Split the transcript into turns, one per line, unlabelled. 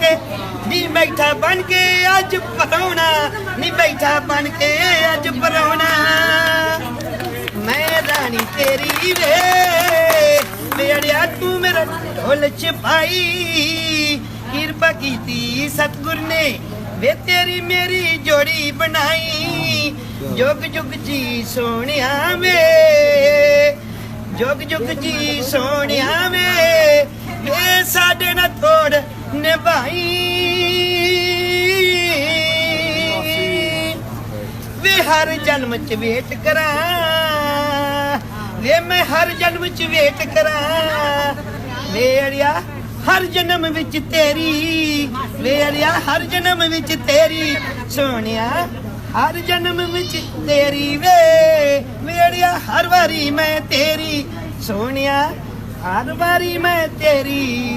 ਤੇ ਨੀ ਬੈਠਾ ਬਣ ਕੇ ਅੱਜ ਪਰੌਣਾ, ਨੀ ਬੈਠਾ ਬਣ ਕੇ ਅੱਜ ਪਰੌਣਾ। ਮੈਂ ਰਾਣੀ ਤੇਰੀ ਵੇ, ਮੇੜਿਆ ਤੂੰ ਮੇਰਾ ਢੋਲ ਛਪਾਈ। ਕਿਰਪਾ ਕੀਤੀ ਸਤਗੁਰ ਨੇ ਵੇ ਤੇਰੀ ਮੇਰੀ ਜੋੜੀ ਬਣਾਈ। ਜੁਗ ਜੁਗ ਜੀ ਸੋਹਣਿਆ ਵੇ, ਜੁਗ ਜੁਗ ਜੀ ਸੋਹਣਿਆ ਨਿਭਾਈ ਵੇ ਹਰ ਜਨਮ ਚ ਵੇਟ ਕਰਾਂ। ਵੇ ਮੈਂ ਹਰ ਜਨਮ ਚ ਵੇਟ ਕਰਾਂ। ਵੇੜਿਆ ਹਰ ਜਨਮ ਵਿੱਚ ਤੇਰੀ। ਵੇੜਿਆ ਹਰ ਜਨਮ ਵਿੱਚ ਤੇਰੀ। ਸੋਹਣਿਆ, ਹਰ ਜਨਮ ਵਿੱਚ ਤੇਰੀ ਵੇ। ਵੇੜਿਆ ਹਰ ਵਾਰੀ ਮੈਂ ਤੇਰੀ। ਸੋਹਣਿਆ, ਹਰ ਵਾਰੀ ਮੈਂ ਤੇਰੀ।